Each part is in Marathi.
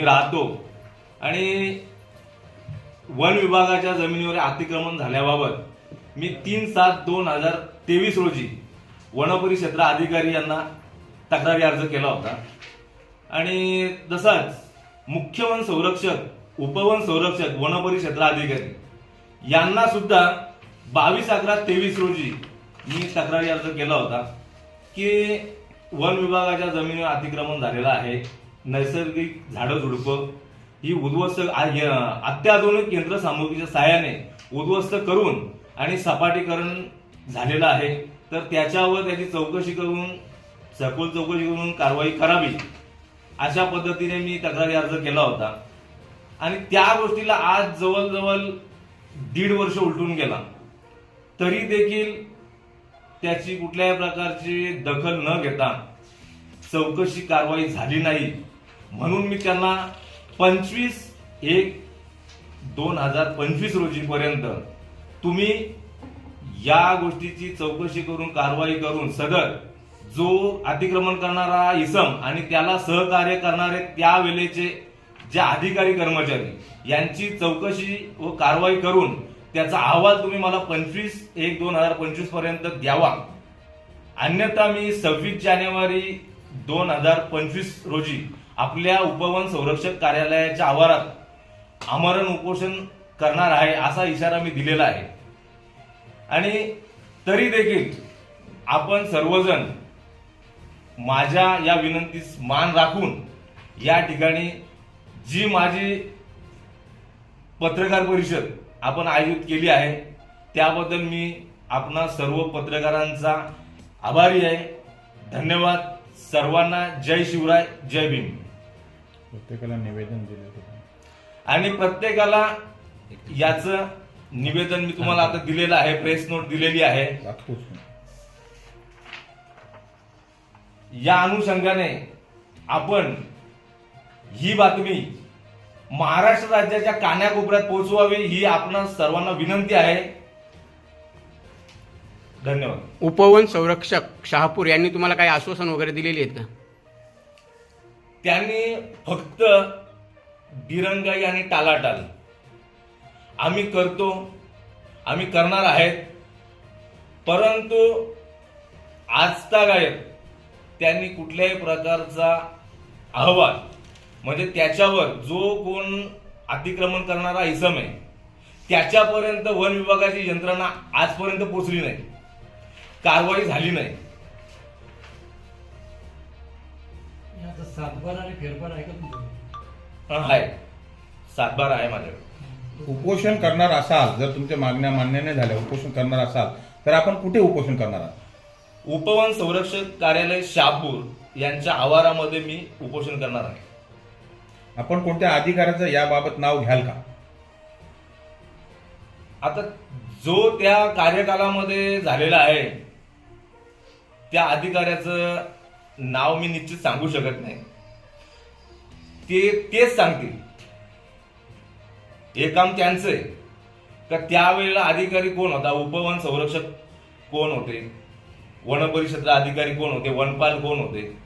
मी राहतो. आणि वन विभागाच्या जमिनीवर अतिक्रमण झाल्याबाबत मी तीन सात दोन हजार तेवीस रोजी वनपरिक्षेत्र अधिकारी यांना तक्रारी अर्ज केला होता. आणि तसाच मुख्य वन संरक्षक उपवन संरक्षक वनपरिक्षेत्र अधिकारी यांना सुद्धा बावीस अकरा तेवीस रोजी मी तक्रारी अर्ज केला होता की वन विभागाच्या जमिनीवर अतिक्रमण झालेलं आहे. नैसर्गिक झाडं झुडपं ही उद्ध्वस्त आ- य- अत्याधुनिक यंत्रसामुग्रीच्या सहाय्याने उद्ध्वस्त करून आणि सपाटीकरण झालेलं आहे. तर त्याच्यावर त्याची चौकशी करून सखोल चौकशी करून कारवाई करावी. अशा पद्धतीने मी तक्रारी अर्ज केला होता. आणि त्या गोष्टीला आज जवळजवळ दीड वर्ष उलटून गेला. तरी देखील त्याची कुठल्याही प्रकारची दखल न घेता चौकशी कारवाई झाली नाही. म्हणून मी त्यांना पंचवीस एक दोन हजार पंचवीस रोजीपर्यंत तुम्ही या गोष्टीची चौकशी करून कारवाई करून सदर जो अतिक्रमण करणारा इसम आणि त्याला सहकार्य करणारे त्या वेळेचे जे अधिकारी कर्मचारी यांची चौकशी व कारवाई करून त्याचा अहवाल तुम्ही मला पंचवीस एक दोन हजार पंचवीसपर्यंत द्यावा. अन्यथा मी सव्वीस जानेवारी दोन हजार पंचवीस रोजी आपल्या उपवन संरक्षक कार्यालयाच्या आवारात आमरण उपोषण करणार आहे असा इशारा मी दिलेला आहे. आणि तरी देखील आपण सर्वजण माझ्या या विनंतीस मान राखून या ठिकाणी जी माझी पत्रकार परिषद आपण आयोजित केली आहे त्याबद्दल मी आपणा सर्व पत्रकारांचा आभारी आहे. धन्यवाद. सर्वांना जय शिवराय जय भीम. प्रत्येकाला निवेदन दिले होते. आणि प्रत्येकाला याचं निवेदन मी तुम्हाला आता दिलेलं आहे प्रेस नोट दिलेली आहे. या अनुषंगाने आपण ही बातमी महाराष्ट्र राज्याच्या कान्याकोपऱ्यात पोहोचवावी ही आपण सर्वांना विनंती आहे. धन्यवाद. उपवन संरक्षक शहापूर यांनी तुम्हाला काही आश्वासन वगैरे दिलेली आहेत का? त्यांनी फक्त बिरंगाई आणि टालाटाल. आम्ही करतो आम्ही करणार आहेत. परंतु आजतागायत त्यांनी कुठल्याही प्रकारचा अहवाल म्हणजे त्याच्यावर जो कोण अतिक्रमण करणारा इसम आहे त्याच्यापर्यंत वन विभागाची यंत्रणा आजपर्यंत पोचली नाही. कारवाई झाली नाही. सातबार आणि फेरफार आहे का आहे सातबार आहे माझ्याकडे. उपोषण करणार असाल जर तुमच्या मागण्या मान्य नाही झाल्या उपोषण करणार असाल तर आपण कुठे उपोषण करणार आहात? उपवन संरक्षक कार्यालय शहापूर यांच्या आवारामध्ये मी उपोषण करणार आहे. आपण कोणत्या अधिकाऱ्याचं याबाबत नाव घ्याल का? आता जो त्या कार्यकालामध्ये झालेला आहे त्या अधिकाऱ्याचं नाव मी निश्चित सांगू शकत नाही. ते तेच सांगतील. हे काम त्यांचं आहे. का त्यावेळेला अधिकारी कोण होता? उपवन संरक्षक कोण होते? वनपरिषद अधिकारी कोण होते? वनपाल कोण होते?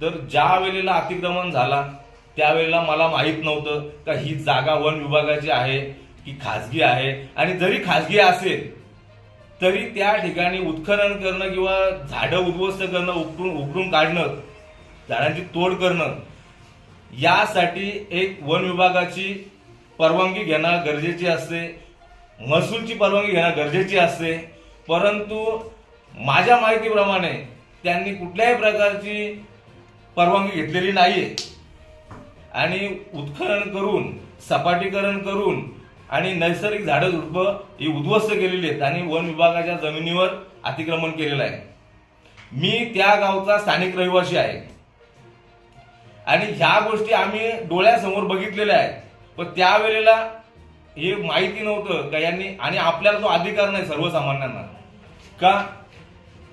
तर ज्या वेळेला अतिक्रमण झाला त्यावेळेला मला माहीत नव्हतं का ही जागा वन विभागाची आहे की खाजगी आहे? आणि जरी खाजगी असेल तरी त्या ठिकाणी उत्खनन करणं किंवा झाडं उद्ध्वस्त करणं उपटून उपटून काढणं झाडांची तोड करणं यासाठी एक वन विभागाची परवानगी घेणं गरजेची असते. महसूलची परवानगी घेणं गरजेची असते. परंतु माझ्या माहितीप्रमाणे त्यांनी कुठल्याही प्रकारची परवानगी घेतलेली नाहीये. आणि उत्खनन करून सपाटीकरण करून आणि नैसर्गिक झाडं झुडपं ही उद्ध्वस्त केलेली आहेत आणि वन विभागाच्या जमिनीवर अतिक्रमण केलेलं आहे. मी त्या गावचा स्थानिक रहिवासी आहे. आणि ह्या गोष्टी आम्ही डोळ्यासमोर बघितलेल्या आहेत. पण त्यावेळेला हे माहिती नव्हतं का यांनी? आणि आपल्याला तो अधिकार नाही सर्वसामान्यांना. का?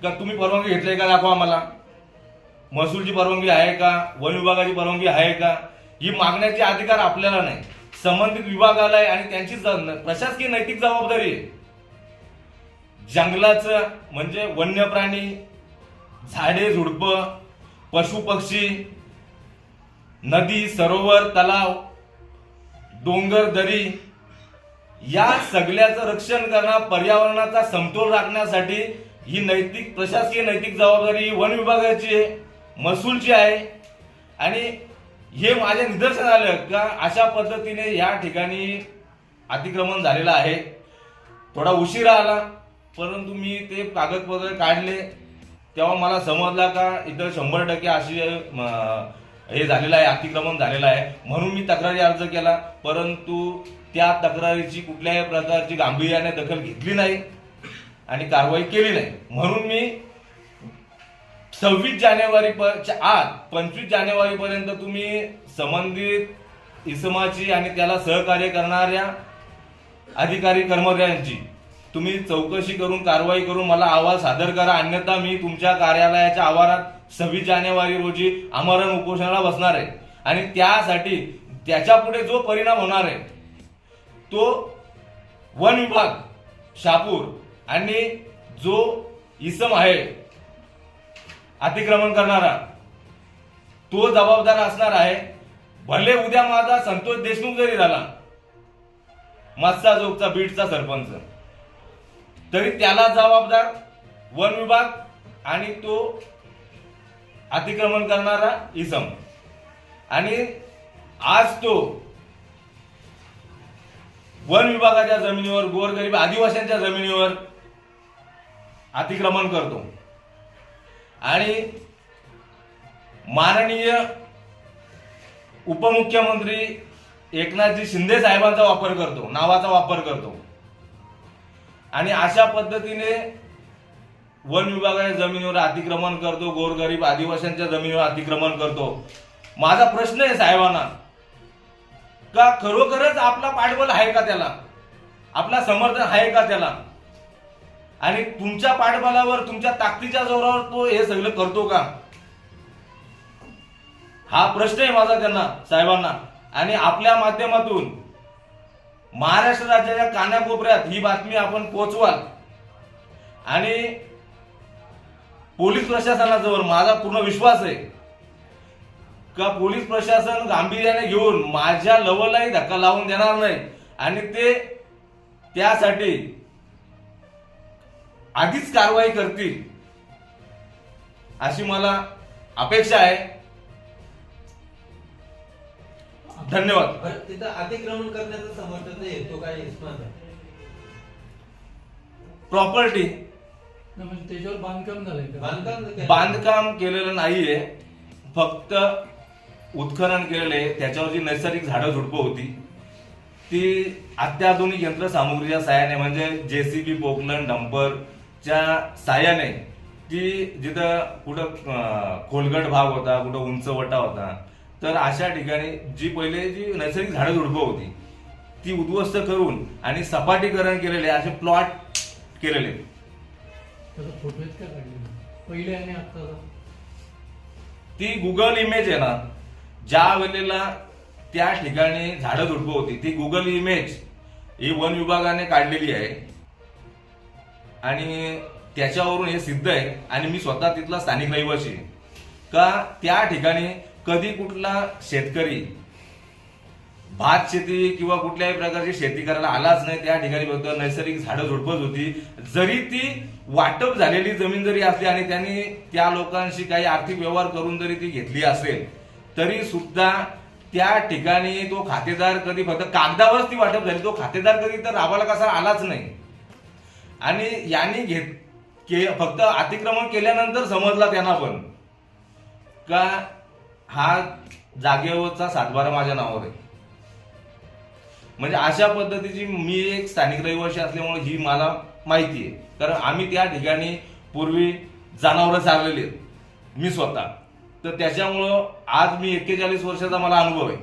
का तुम्ही परवानगी घेतली का दाखवा आम्हाला? महसूलची परवानगी आहे का? वन विभागाची परवानगी आहे का? ही मागण्याचे अधिकार आपल्याला नाही. संबंधित विभागाला आहे आणि त्यांची प्रशासकीय नैतिक जबाबदारी आहे. जंगलाचं म्हणजे वन्य प्राणी झाडे झुडपं पशु पक्षी नदी सरोवर तलाव डोंगर दरी या सगळ्याचं रक्षण करणं पर्यावरणाचा समतोल राखण्यासाठी ही नैतिक प्रशासकीय नैतिक जबाबदारी ही वन विभागाची आहे महसूलची आहे. आणि हे माझ्या निदर्शन आलं का अशा पद्धतीने या ठिकाणी अतिक्रमण झालेलं आहे. थोडा उशिरा आला परंतु मी ते कागदपत्र काढले. तेव्हा मला समजला का इथं शंभर टक्के अशी हे झालेलं आहे अतिक्रमण झालेलं आहे. म्हणून मी तक्रारी अर्ज केला परंतु त्या तक्रारीची कुठल्याही प्रकारची गांभीर्याने दखल घेतली नाही आणि कारवाई केली नाही. म्हणून मी सव्वीस जानेवारी च्या आत पंचवीस जानेवारी पर्यंत तुम्ही संबंधित इसमाची आणि त्याला सहकार्य करणाऱ्या अधिकारी कर्मचाऱ्यांची तुम्ही चौकशी करून कारवाई करून मला अहवाल सादर करा. अन्यथा मी तुमच्या कार्यालयाच्या आवारात सव्वीस जानेवारी रोजी आमरण उपोषणाला बसणार आहे. आणि त्यासाठी त्याच्या पुढे जो परिणाम होणार आहे तो वन विभाग शापूर आणि जो इसम आहे अतिक्रमण करणारा. तो जबाबदार असणार आहे. भले उद्या माझा संतोष देशमुख जरी झाला मस्सा जोगचा बीडचा सरपंच. तरी त्याला जबाबदार वन विभाग आणि तो अतिक्रमण करणारा इसम. आणि आज तो वन विभागाच्या जमिनीवर गोरगरीब आदिवासींच्या जमिनीवर अतिक्रमण करतो. आणि माननीय उपमुख्यमंत्री एकनाथजी शिंदे साहेबांचा वापर करतो नावाचा वापर करतो. आणि अशा पद्धतीने वन विभागाच्या जमिनीवर अतिक्रमण करतो गोरगरीब आदिवासींच्या जमिनीवर अतिक्रमण करतो. माझा प्रश्न आहे साहेबांना का खरोखरच आपला पाठबळ आहे का त्याला? आपला समर्थन आहे का त्याला? आणि तुमच्या पाठबलावर तुमच्या ताकदीच्या जोरावर तो हे सगळं करतो का? हा प्रश्न आहे माझा त्यांना साहेबांना. आणि आपल्या माध्यमातून महाराष्ट्र राज्याच्या कानाकोपऱ्यात ही बातमी आपण पोचवाल आणि पोलीस प्रशासनाजवळ माझा पूर्ण विश्वास आहे का पोलीस प्रशासन गांभीर्याने घेऊन माझ्या लवलाही धक्का लावून देणार नाही. आणि ते त्यासाठी आधीच कारवाई करतील. अशी मला अपेक्षा आहे. धन्यवाद. तिथं अतिक्रमण करण्याचं समर्थन येतो काय प्रॉपर्टी म्हणजे त्याच्यावर बांधकाम झालंय बांधकाम? बांधकाम केलेलं नाहीये. फक्त उत्खनन केलेलं आहे. त्याच्यावर जी नैसर्गिक झाडं झुडपं होती ती अत्याधुनिक यंत्रसामुग्रीच्या साहाय्याने म्हणजे जेसीबी पोकलन डंपरच्या साहाय्याने ती जिथं कुठं खोलगट भाग होता कुठं उंचवटा होता तर अशा ठिकाणी जी पहिले जी नैसर्गिक झाडं झुडपं होती ती उद्ध्वस्त करून आणि सपाटीकरण केलेले असे प्लॉट केलेले. का पहिले आणि आता ती गुगल इमेज आहे ना ज्या वेळेला त्या ठिकाणी झाडं झुडपं होती ती गुगल इमेज ही वन विभागाने काढलेली आहे. आणि त्याच्यावरून हे सिद्ध आहे. आणि मी स्वतः तिथला स्थानिक रहिवासी आहे. का त्या ठिकाणी कधी कुठला शेतकरी भात शेती किंवा कुठल्याही प्रकारची शेती करायला आलाच नाही त्या ठिकाणी फक्त नैसर्गिक झाडं झुडपच होती. जरी ती वाटप झालेली जमीन जरी असली आणि त्यांनी त्या लोकांशी काही आर्थिक व्यवहार करून जरी ती घेतली असेल तरी सुद्धा त्या ठिकाणी तो खातेदार कधी फक्त कागदावरच ती वाटप झाली. तो खातेदार कधी तर राबाला कसा आलाच नाही. आणि यांनी घेत के फक्त अतिक्रमण केल्यानंतर समजला त्यांना पण. का हा जागेवरचा सातबारा माझ्या नावावर आहे. म्हणजे अशा पद्धतीची मी एक स्थानिक रहिवासी असल्यामुळे ही मला माहिती आहे. कारण आम्ही त्या ठिकाणी पूर्वी जनावरं चाललेली आहेत. मी स्वतः. तर त्याच्यामुळं आज मी एक्केचाळीस वर्षाचा मला अनुभव आहे.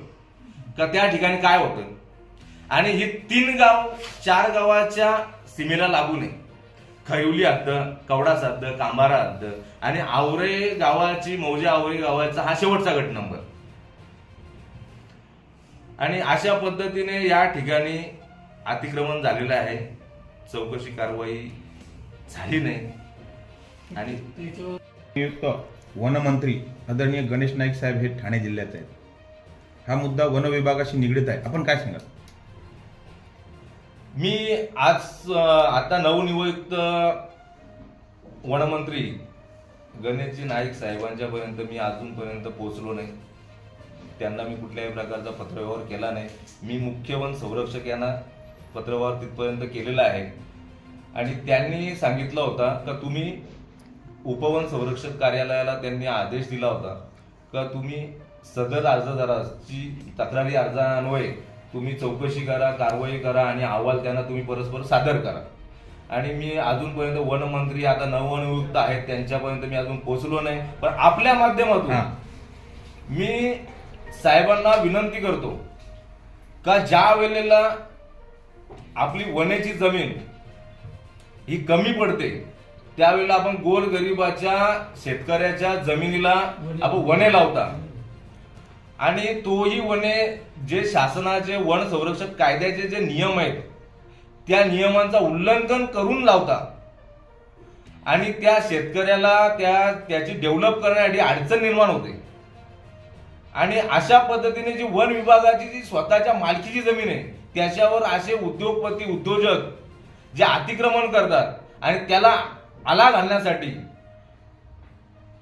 का त्या ठिकाणी काय होतं आणि ही तीन गाव चार गावाच्या सीमेला लागून आहे खैवली हद्द कवडा हद्द कांबारा हद्द आणि आवरे गावाची मौजे आवरे गावाचा हा शेवटचा गट नंबर आणि अशा पद्धतीने या ठिकाणी अतिक्रमण झालेलं आहे. चौकशी कारवाई झाली नाही. आणि नियुक्त वनमंत्री आदरणीय गणेश नाईक साहेब हे ठाणे जिल्ह्यात आहेत. हा मुद्दा वन विभागाशी निगडीत आहे. आपण काय सांगाल? मी आज आता नवनियुक्त वनमंत्री गणेशजी नाईक साहेबांच्या पर्यंत मी अजूनपर्यंत पोहोचलो नाही. त्यांना मी कुठल्याही प्रकारचा पत्रव्यवहार केला नाही. मी मुख्य वन संरक्षक यांना पत्रव्यवहार तिथपर्यंत केलेला आहे. आणि त्यांनी सांगितलं होता का तुम्ही उपवन संरक्षक कार्यालयाला त्यांनी आदेश दिला होता. का तुम्ही सदर अर्जदाराची तक्रारी अर्जान्वये तुम्ही चौकशी करा कारवाई करा आणि अहवाल त्यांना तुम्ही परस्पर सादर करा. आणि मी अजूनपर्यंत वनमंत्री आता नवनियुक्त आहेत त्यांच्यापर्यंत मी अजून पोहोचलो नाही. पण आपल्या माध्यमातून. मी साहेबांना विनंती करतो का ज्या वेळेला आपली वनेची जमीन ही कमी पडते त्यावेळेला आपण गोरगरिबाच्या शेतकऱ्याच्या जमिनीला आपण वने लावता. आणि तोही वने जे शासनाचे वन संरक्षक कायद्याचे जे नियम आहेत त्या नियमांचा उल्लंघन करून लावता. आणि त्या शेतकऱ्याला त्या त्याची डेव्हलप करण्यासाठी अडचण निर्माण होते. आणि अशा पद्धतीने जी वन विभागाची जी स्वतःच्या मालकीची जमीन आहे त्याच्यावर असे उद्योगपती उद्योजक जे अतिक्रमण करतात आणि त्याला आला घालण्यासाठी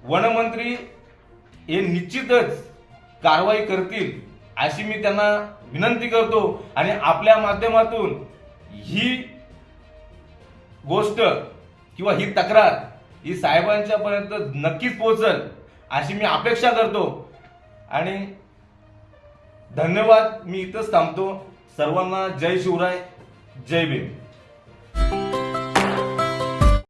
वनमंत्री हे निश्चितच कारवाई करतील अशी मी त्यांना विनंती करतो. आणि आपल्या माध्यमातून ही गोष्ट किंवा ही तक्रार ही साहेबांच्या पर्यंत नक्कीच पोहोचल अशी मी अपेक्षा करतो. आणि धन्यवाद मी इथंच थांबतो. सर्वांना जय शिवराय जय भीम.